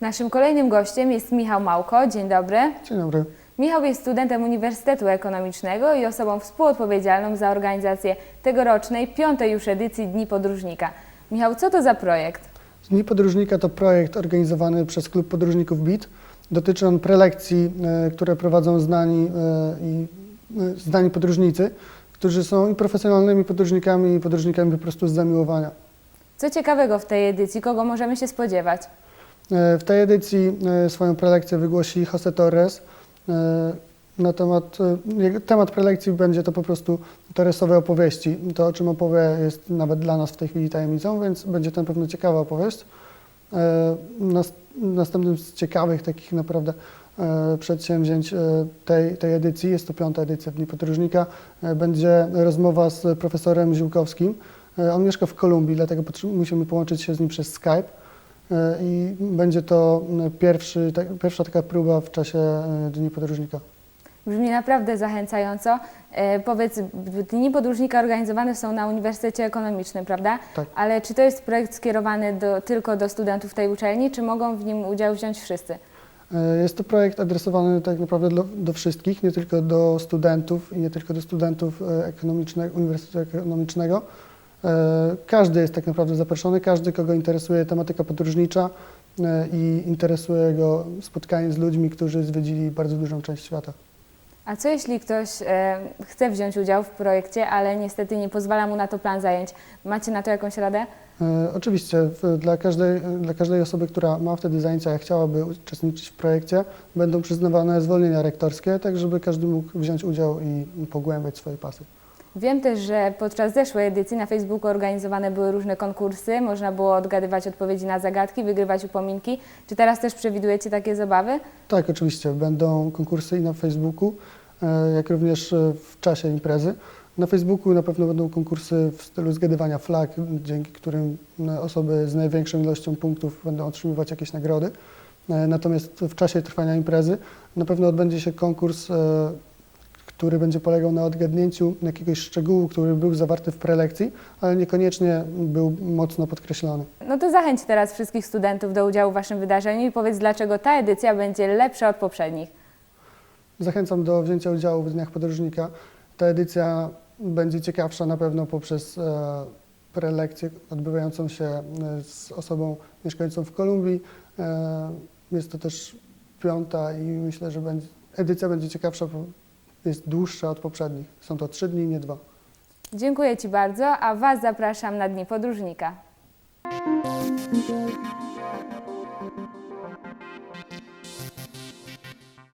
Naszym kolejnym gościem jest Michał Małko. Dzień dobry. Dzień dobry. Michał jest studentem Uniwersytetu Ekonomicznego i osobą współodpowiedzialną za organizację tegorocznej, piątej już edycji Dni Podróżnika. Michał, co to za projekt? Dni Podróżnika to projekt organizowany przez Klub Podróżników BIT. Dotyczy on prelekcji, e, które prowadzą znani, e, i, e, znani podróżnicy, którzy są i profesjonalnymi podróżnikami, i podróżnikami po prostu z zamiłowania. Co ciekawego w tej edycji? Kogo możemy się spodziewać? W tej edycji e, swoją prelekcję wygłosi Jose Torres. E, Na temat, e, temat prelekcji będzie to po prostu Torresowe opowieści. To, o czym opowie, jest nawet dla nas w tej chwili tajemnicą, więc będzie to na pewno ciekawa opowieść. Nas- Następnym z ciekawych takich naprawdę przedsięwzięć tej, tej edycji, jest to piąta edycja Dni Podróżnika, będzie rozmowa z profesorem Ziłkowskim. On mieszka w Kolumbii, dlatego musimy połączyć się z nim przez Skype. E, I będzie to m, pierwszy, ta, pierwsza taka próba w czasie e, Dni Podróżnika. Brzmi naprawdę zachęcająco. E, powiedz, Dni Podróżnika organizowane są na Uniwersytecie Ekonomicznym, prawda? Tak. Ale czy to jest projekt skierowany do, tylko do studentów tej uczelni, czy mogą w nim udział wziąć wszyscy? E, Jest to projekt adresowany tak naprawdę do, do wszystkich, nie tylko do studentów i nie tylko do studentów e, ekonomicznego, Uniwersytetu Ekonomicznego. E, Każdy jest tak naprawdę zaproszony, każdy, kogo interesuje tematyka podróżnicza e, i interesuje go spotkanie z ludźmi, którzy zwiedzili bardzo dużą część świata. A co jeśli ktoś e, chce wziąć udział w projekcie, ale niestety nie pozwala mu na to plan zajęć? Macie na to jakąś radę? Oczywiście, dla, każdej, dla każdej osoby, która ma wtedy zajęcia, a chciałaby uczestniczyć w projekcie, będą przyznawane zwolnienia rektorskie, tak żeby każdy mógł wziąć udział i pogłębiać swoje pasy. Wiem też, że podczas zeszłej edycji na Facebooku organizowane były różne konkursy, można było odgadywać odpowiedzi na zagadki, wygrywać upominki. Czy teraz też przewidujecie takie zabawy? Tak, oczywiście, będą konkursy i na Facebooku, e, jak również e, w czasie imprezy. Na Facebooku na pewno będą konkursy w stylu zgadywania flag, dzięki którym m, osoby z największą ilością punktów będą otrzymywać jakieś nagrody. E, Natomiast w czasie trwania imprezy na pewno odbędzie się konkurs, e, który będzie polegał na odgadnięciu jakiegoś szczegółu, który był zawarty w prelekcji, ale niekoniecznie był mocno podkreślony. No to zachęć teraz wszystkich studentów do udziału w Waszym wydarzeniu i powiedz, dlaczego ta edycja będzie lepsza od poprzednich. Zachęcam do wzięcia udziału w Dniach Podróżnika. Ta edycja będzie ciekawsza na pewno poprzez e, prelekcję odbywającą się e, z osobą mieszkającą w Kolumbii. E, jest to też piąta i myślę, że będzie, edycja będzie ciekawsza, jest dłuższa od poprzednich. Są to trzy dni, nie dwa. Dziękuję Ci bardzo, a Was zapraszam na Dni Podróżnika.